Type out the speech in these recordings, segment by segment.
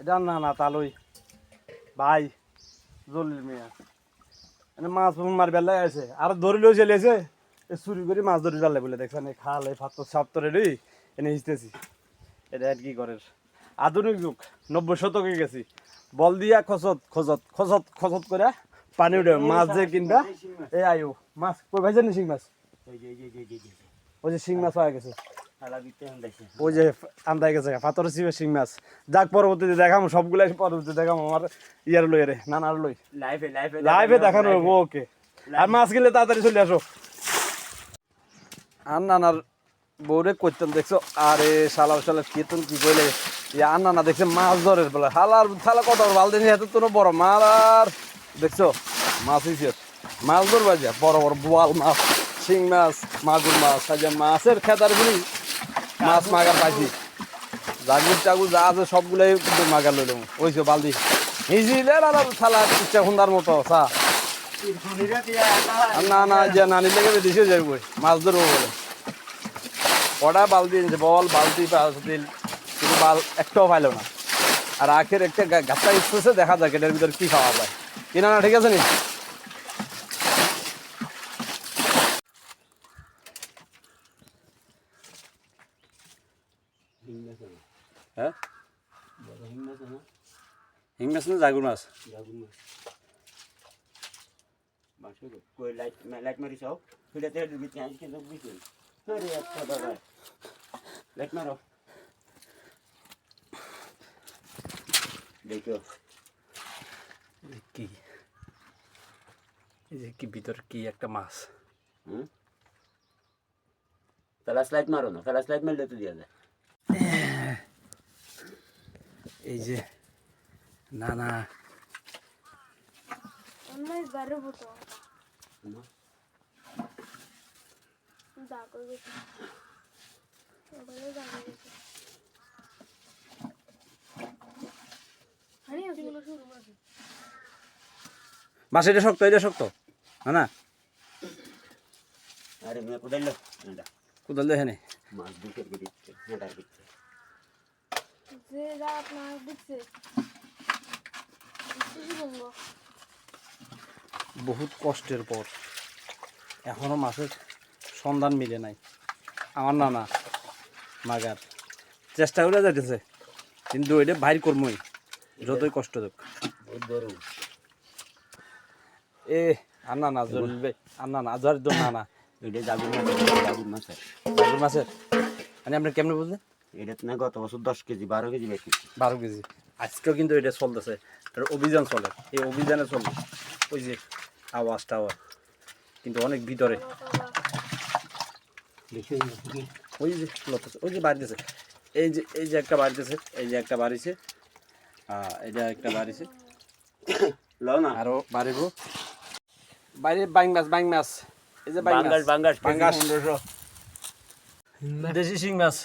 এটা না না তালই ভাই জলিল মিয়া। এনে মাছ মার বেলায় আছে আর ধরিলেও চলে আছে এ চুরি করে মাছ ধরি বেলায় বলে দেখছেন? খাল ফাত্তর সাপ্তরে রে এনে হিসতেছি এটা আর কি করে আধুনিক যুগ নব্বই শতকে গেছি। বল দিয়া খসত খসত খসত খসত করে পানি উঠে মাছ যে কিনবা এই আয়ু। মাছ কই ভাইছেন শিং মাছ? ওই যে শিং মাছ হয়ে গেছে। ওই যে আন্দায় গেছে পাথর শিবের শিং মাছ। যাক পরবর্তীতে দেখাম সবগুলাই পরবর্তীতে দেখাম আমার ইয়ার লই রে নানার লই লাইভে লাইভে লাইভে দেখানো হবে ওকে। আর মাছ গেলে তাড়াতাড়ি চলে আসো। আর নানার বউরে করতেন দেখছ? আরে শালা শালা কেতন কি কইলে? আর নানা দেখছে মাছ ধরে বলে হালার শালা কত এত তো বড় মাছ আর? দেখছ? মাছ হইছে। মাছ ধরবা যা বড় বড় বোয়াল মাছ শিং মাছ মাগুর মাছ মাছের খেতার গুলি। মাছ মাগার পাইছি। জাগুর টাগুর যা আছে সবগুলাই কিন্তু মাগার লইলাম ওইছো বালদি হিজিলে আর শালা ইচ্ছা খুন্দার মতো আর না না যে নানি লেগে দিছে যাইব। মাছ ধরবো বলে। কটা বালতি এনেছে, বল, বালতি দিল কিন্তু বাল একটাও পাইলো না। আর আখের একটা গাছটা ইচ্ছে দেখা যাক এটার ভিতরে কি খাওয়া যায়। কিনা না, ঠিক আছে নি? হ্যাঁ? হিং মাছ না জাগুর মাছ? লাইট কিন্তু বুঝুন আরে আচ্ছা লাইট মারো দেখো কি? যে কি ভিতরে কি একটা মাছ? হুম? ফ্ল্যাশ লাইট মারো না ফ্ল্যাশ লাইট মারলে তো দিয়া যায় এই যে না না অন্যায় বাইরে হতো হুম। দা করে গেছে ওখানে দা করে গেছে হানি আছে যে শুরু আছে মাছ এটা শক্ত এটা শক্ত। না না আরে মেয়ে কোথায় এটা কোদাল দেখে নে মাছ দুটো করে দিচ্ছে দিচ্ছে। যে যা আপনার দিচ্ছে কি বহুত কষ্টের পর। এখনও মাছের সন্ধান মিলে নাই। আমার না না মাগার চেষ্টা করে যাইতেছে। কিন্তু এটা বাইর কর্মই। যতই কষ্ট দেখ বড় এ আর না না জলবে আর না না আজহার না না এটা জাগুর মাছ জাগুর মাছ জাগুর মাছের। মানে আপনি কেমনে বুঝলেন? এটা না গত বছর দশ কেজি বারো কেজি বেশি। বারো কেজি। আজকেও কিন্তু এটা চলতেছে। অভিযান চলে। এই অভিযানে চলে। ওই যে আওয়াজটা আওয়াজ কিন্তু অনেক ভিতরে। ওই যে লতাছে। ওই যে বাড়িতেছে। এই যে এই যে একটা বাড়িতেছে। এই যে একটা বাড়িছে। আহ, এটা একটা বাড়িছে। লো না। আরও বাড়িব। বাইরে বাইং মাছ বাইং মাছ। এই যে বাইং মাছ। পনেরোশো। দেশি শিং মাছ।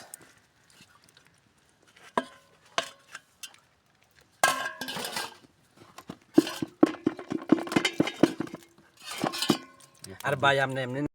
আর ভাই আপনি এমনি